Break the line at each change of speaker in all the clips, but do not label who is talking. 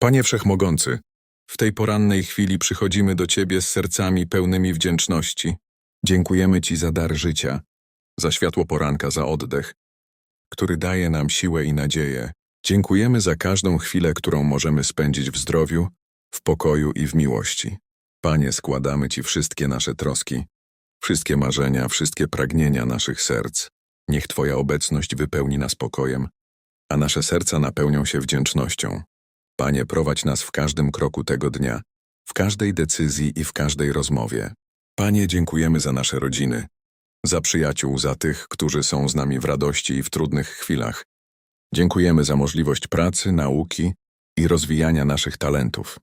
Panie Wszechmogący, w tej porannej chwili przychodzimy do Ciebie z sercami pełnymi wdzięczności. Dziękujemy Ci za dar życia, za światło poranka, za oddech, który daje nam siłę i nadzieję. Dziękujemy za każdą chwilę, którą możemy spędzić w zdrowiu, w pokoju i w miłości. Panie, składamy Ci wszystkie nasze troski, wszystkie marzenia, wszystkie pragnienia naszych serc. Niech Twoja obecność wypełni nas pokojem, a nasze serca napełnią się wdzięcznością. Panie, prowadź nas w każdym kroku tego dnia, w każdej decyzji i w każdej rozmowie. Panie, dziękujemy za nasze rodziny, za przyjaciół, za tych, którzy są z nami w radości i w trudnych chwilach. Dziękujemy za możliwość pracy, nauki i rozwijania naszych talentów.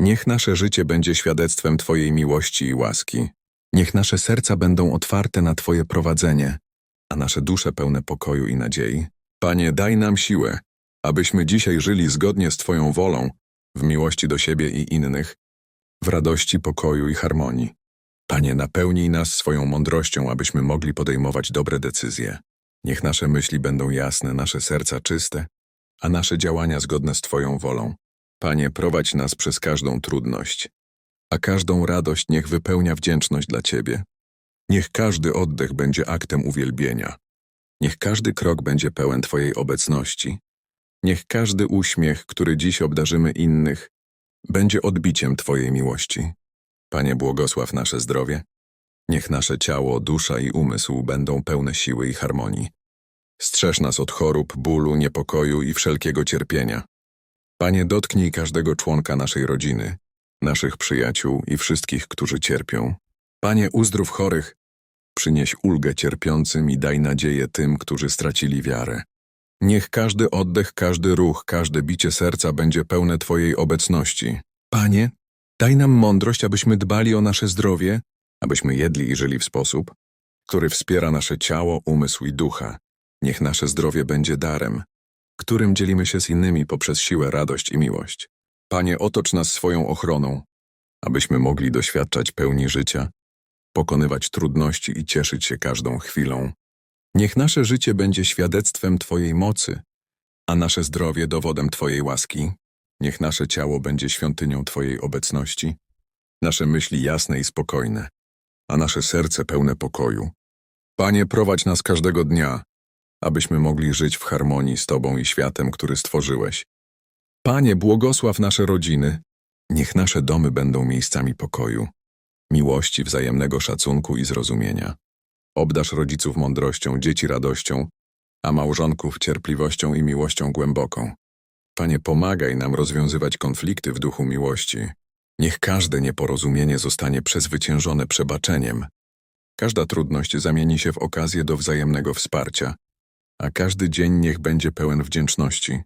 Niech nasze życie będzie świadectwem Twojej miłości i łaski. Niech nasze serca będą otwarte na Twoje prowadzenie, a nasze dusze pełne pokoju i nadziei. Panie, daj nam siłę, abyśmy dzisiaj żyli zgodnie z Twoją wolą, w miłości do siebie i innych, w radości, pokoju i harmonii. Panie, napełnij nas swoją mądrością, abyśmy mogli podejmować dobre decyzje. Niech nasze myśli będą jasne, nasze serca czyste, a nasze działania zgodne z Twoją wolą. Panie, prowadź nas przez każdą trudność, a każdą radość niech wypełnia wdzięczność dla Ciebie. Niech każdy oddech będzie aktem uwielbienia. Niech każdy krok będzie pełen Twojej obecności. Niech każdy uśmiech, który dziś obdarzymy innych, będzie odbiciem Twojej miłości. Panie, błogosław nasze zdrowie. Niech nasze ciało, dusza i umysł będą pełne siły i harmonii. Strzeż nas od chorób, bólu, niepokoju i wszelkiego cierpienia. Panie, dotknij każdego członka naszej rodziny, naszych przyjaciół i wszystkich, którzy cierpią. Panie, uzdrów chorych, przynieś ulgę cierpiącym i daj nadzieję tym, którzy stracili wiarę. Niech każdy oddech, każdy ruch, każde bicie serca będzie pełne Twojej obecności. Panie, daj nam mądrość, abyśmy dbali o nasze zdrowie, abyśmy jedli i żyli w sposób, który wspiera nasze ciało, umysł i ducha. Niech nasze zdrowie będzie darem, którym dzielimy się z innymi poprzez siłę, radość i miłość. Panie, otocz nas swoją ochroną, abyśmy mogli doświadczać pełni życia, pokonywać trudności i cieszyć się każdą chwilą. Niech nasze życie będzie świadectwem Twojej mocy, a nasze zdrowie dowodem Twojej łaski. Niech nasze ciało będzie świątynią Twojej obecności, nasze myśli jasne i spokojne, a nasze serce pełne pokoju. Panie, prowadź nas każdego dnia, abyśmy mogli żyć w harmonii z Tobą i światem, który stworzyłeś. Panie, błogosław nasze rodziny. Niech nasze domy będą miejscami pokoju, miłości, wzajemnego szacunku i zrozumienia. Obdasz rodziców mądrością, dzieci radością, a małżonków cierpliwością i miłością głęboką. Panie, pomagaj nam rozwiązywać konflikty w duchu miłości. Niech każde nieporozumienie zostanie przezwyciężone przebaczeniem. Każda trudność zamieni się w okazję do wzajemnego wsparcia, a każdy dzień niech będzie pełen wdzięczności.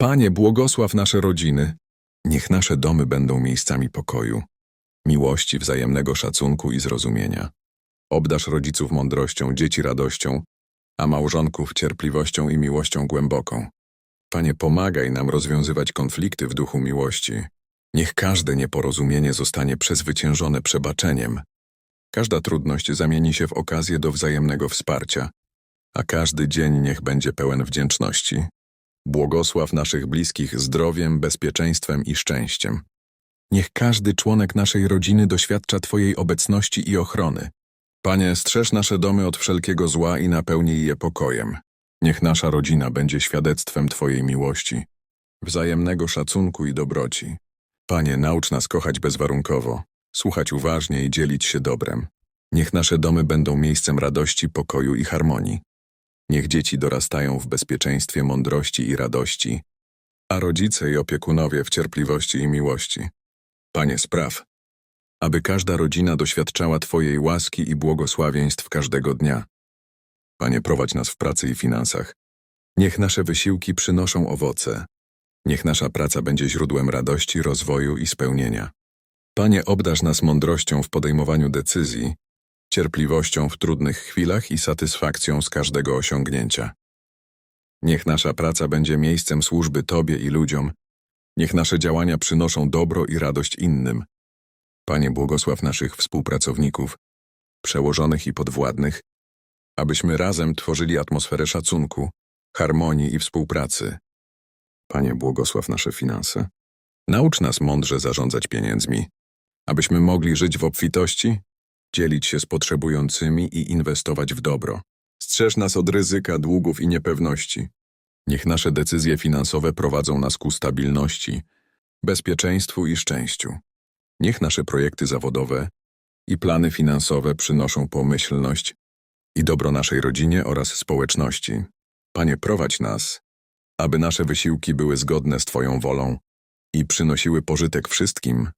Panie, błogosław nasze rodziny. Niech nasze domy będą miejscami pokoju, miłości, wzajemnego szacunku i zrozumienia. Obdasz rodziców mądrością, dzieci radością, a małżonków cierpliwością i miłością głęboką. Panie, pomagaj nam rozwiązywać konflikty w duchu miłości. Niech każde nieporozumienie zostanie przezwyciężone przebaczeniem. Każda trudność zamieni się w okazję do wzajemnego wsparcia, a każdy dzień niech będzie pełen wdzięczności. Błogosław naszych bliskich zdrowiem, bezpieczeństwem i szczęściem. Niech każdy członek naszej rodziny doświadcza Twojej obecności i ochrony. Panie, strzeż nasze domy od wszelkiego zła i napełnij je pokojem. Niech nasza rodzina będzie świadectwem Twojej miłości, wzajemnego szacunku i dobroci. Panie, naucz nas kochać bezwarunkowo, słuchać uważnie i dzielić się dobrem. Niech nasze domy będą miejscem radości, pokoju i harmonii. Niech dzieci dorastają w bezpieczeństwie, mądrości i radości, a rodzice i opiekunowie w cierpliwości i miłości. Panie, spraw, aby każda rodzina doświadczała Twojej łaski i błogosławieństw każdego dnia. Panie, prowadź nas w pracy i finansach. Niech nasze wysiłki przynoszą owoce. Niech nasza praca będzie źródłem radości, rozwoju i spełnienia. Panie, obdarz nas mądrością w podejmowaniu decyzji, cierpliwością w trudnych chwilach i satysfakcją z każdego osiągnięcia. Niech nasza praca będzie miejscem służby Tobie i ludziom. Niech nasze działania przynoszą dobro i radość innym. Panie, błogosław naszych współpracowników, przełożonych i podwładnych, abyśmy razem tworzyli atmosferę szacunku, harmonii i współpracy. Panie, błogosław nasze finanse. Naucz nas mądrze zarządzać pieniędzmi, abyśmy mogli żyć w obfitości, dzielić się z potrzebującymi i inwestować w dobro. Strzeż nas od ryzyka, długów i niepewności. Niech nasze decyzje finansowe prowadzą nas ku stabilności, bezpieczeństwu i szczęściu. Niech nasze projekty zawodowe i plany finansowe przynoszą pomyślność i dobro naszej rodzinie oraz społeczności. Panie, prowadź nas, aby nasze wysiłki były zgodne z Twoją wolą i przynosiły pożytek wszystkim,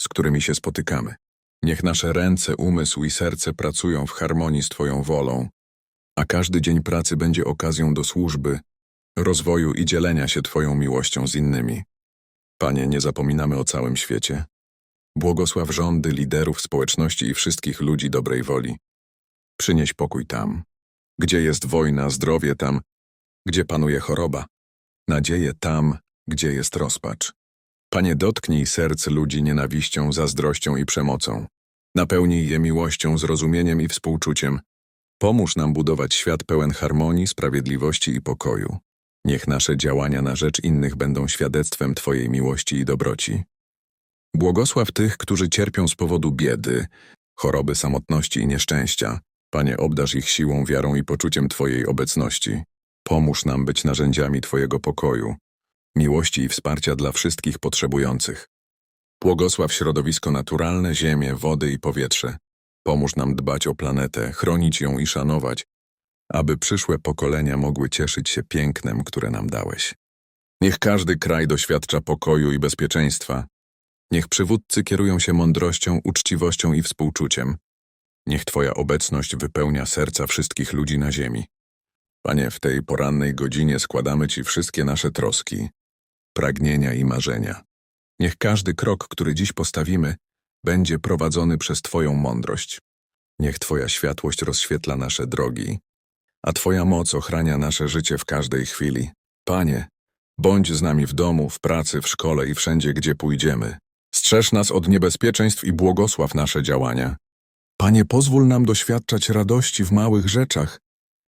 z którymi się spotykamy. Niech nasze ręce, umysł i serce pracują w harmonii z Twoją wolą, a każdy dzień pracy będzie okazją do służby, rozwoju i dzielenia się Twoją miłością z innymi. Panie, nie zapominamy o całym świecie. Błogosław rządy, liderów społeczności i wszystkich ludzi dobrej woli. Przynieś pokój tam, gdzie jest wojna, zdrowie tam, gdzie panuje choroba, nadzieję tam, gdzie jest rozpacz. Panie, dotknij serc ludzi nienawiścią, zazdrością i przemocą. Napełnij je miłością, zrozumieniem i współczuciem. Pomóż nam budować świat pełen harmonii, sprawiedliwości i pokoju. Niech nasze działania na rzecz innych będą świadectwem Twojej miłości i dobroci. Błogosław tych, którzy cierpią z powodu biedy, choroby, samotności i nieszczęścia. Panie, obdarz ich siłą, wiarą i poczuciem Twojej obecności. Pomóż nam być narzędziami Twojego pokoju, miłości i wsparcia dla wszystkich potrzebujących. Błogosław środowisko naturalne, ziemię, wody i powietrze. Pomóż nam dbać o planetę, chronić ją i szanować, aby przyszłe pokolenia mogły cieszyć się pięknem, które nam dałeś. Niech każdy kraj doświadcza pokoju i bezpieczeństwa. Niech przywódcy kierują się mądrością, uczciwością i współczuciem. Niech Twoja obecność wypełnia serca wszystkich ludzi na ziemi. Panie, w tej porannej godzinie składamy Ci wszystkie nasze troski, pragnienia i marzenia. Niech każdy krok, który dziś postawimy, będzie prowadzony przez Twoją mądrość. Niech Twoja światłość rozświetla nasze drogi, a Twoja moc ochrania nasze życie w każdej chwili. Panie, bądź z nami w domu, w pracy, w szkole i wszędzie, gdzie pójdziemy. Strzeż nas od niebezpieczeństw i błogosław nasze działania. Panie, pozwól nam doświadczać radości w małych rzeczach,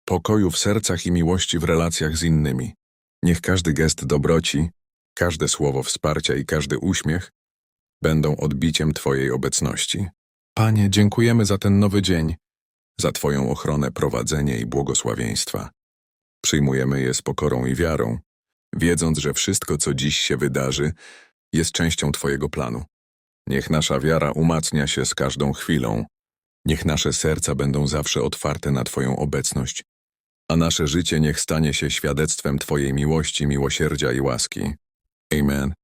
pokoju w sercach i miłości w relacjach z innymi. Niech każdy gest dobroci, każde słowo wsparcia i każdy uśmiech będą odbiciem Twojej obecności. Panie, dziękujemy za ten nowy dzień, za Twoją ochronę, prowadzenie i błogosławieństwa. Przyjmujemy je z pokorą i wiarą, wiedząc, że wszystko, co dziś się wydarzy, jest częścią Twojego planu. Niech nasza wiara umacnia się z każdą chwilą. Niech nasze serca będą zawsze otwarte na Twoją obecność, a nasze życie niech stanie się świadectwem Twojej miłości, miłosierdzia i łaski. Amen.